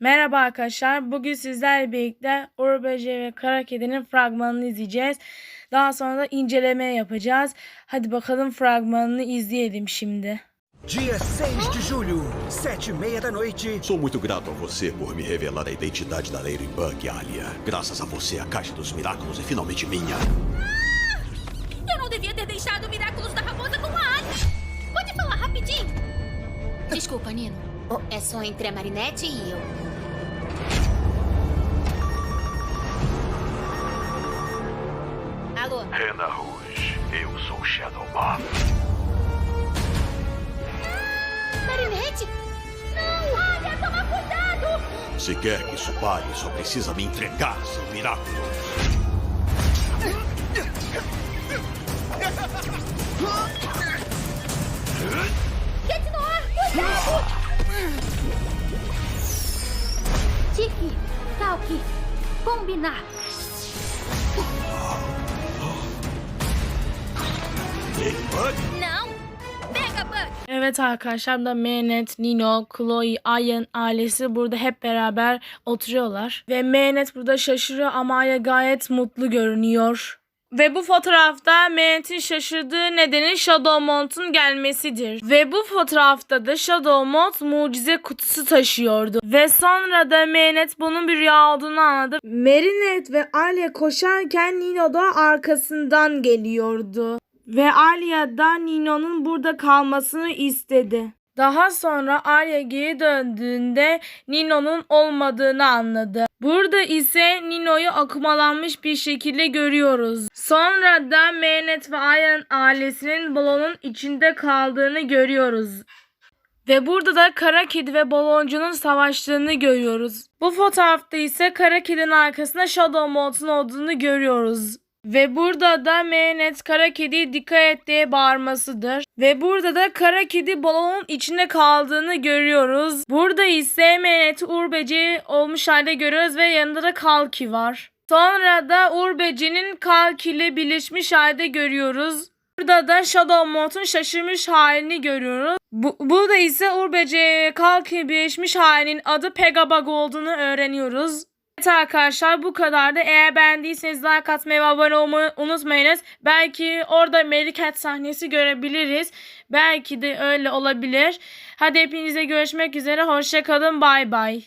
Merhaba arkadaşlar. Bugün sizlerle birlikte Urbece ve Kara Kedi'nin fragmanını izleyeceğiz. Daha sonra da inceleme yapacağız. Hadi bakalım fragmanını izleyelim şimdi. Dia 6 de julho, sete e meia da noite. Sou muito grato a você por me revelar a identidade da Ladybug, Alia. Graças a você, a Caixa dos Miraculos é finalmente minha. Eu não devia ter deixado o Miraculous da Raposa com a Alice. Pode falar rapidinho? Desculpa, Nino. É só entre a Marinette e eu. Alô? Rena Rouge, eu sou Shadow Moth. Marinette? Não! Olha, toma cuidado! Se quer que isso pare, só precisa me entregar seu Miraculo. Get no ar! Cuidado! Tiki, Talki, combinar. Evet arkadaşlar da Mehmet, Nino, Chloe, Ayan ailesi burada hep beraber oturuyorlar. Ve Mehmet burada şaşırıyor ama Aya gayet mutlu görünüyor. Ve bu fotoğrafta Mehmet'in şaşırdığı nedeni Shadowmont'un gelmesidir. Ve bu fotoğrafta da Shadowmont mucize kutusu taşıyordu. Ve sonra da Mehmet bunun bir rüya olduğunu anladı. Merinet ve Alya koşarken Nino da arkasından geliyordu. Ve Alya da Nino'nun burada kalmasını istedi. Daha sonra Arya geri döndüğünde Nino'nun olmadığını anladı. Burada ise Nino'yu akumalanmış bir şekilde görüyoruz. Sonra da Mehmet ve Arya'nın ailesinin balonun içinde kaldığını görüyoruz. Ve burada da kara kedi ve baloncunun savaştığını görüyoruz. Bu fotoğrafta ise kara kedinin arkasında Shadow Mont'un olduğunu görüyoruz. Ve burada da Mehmet kara kediye dikkat et diye bağırmasıdır. Ve burada da kara kedi balonun içinde kaldığını görüyoruz. Burada ise Mehmet'i Urbeci olmuş halde görüyoruz ve yanında da Kalki var. Sonra da Urbeci'nin Kalki ile birleşmiş halde görüyoruz. Burada da Shadow Mont'un şaşırmış halini görüyoruz. Bu, burada ise Urbece Kalki birleşmiş halinin adı Pegabug olduğunu öğreniyoruz. Evet arkadaşlar bu kadar da eğer beğendiyseniz like atmayı ve abone olmayı unutmayınız. Belki orada Cat sahnesi görebiliriz. Belki de öyle olabilir. Hadi hepinize görüşmek üzere. Hoşçakalın. Bay bay.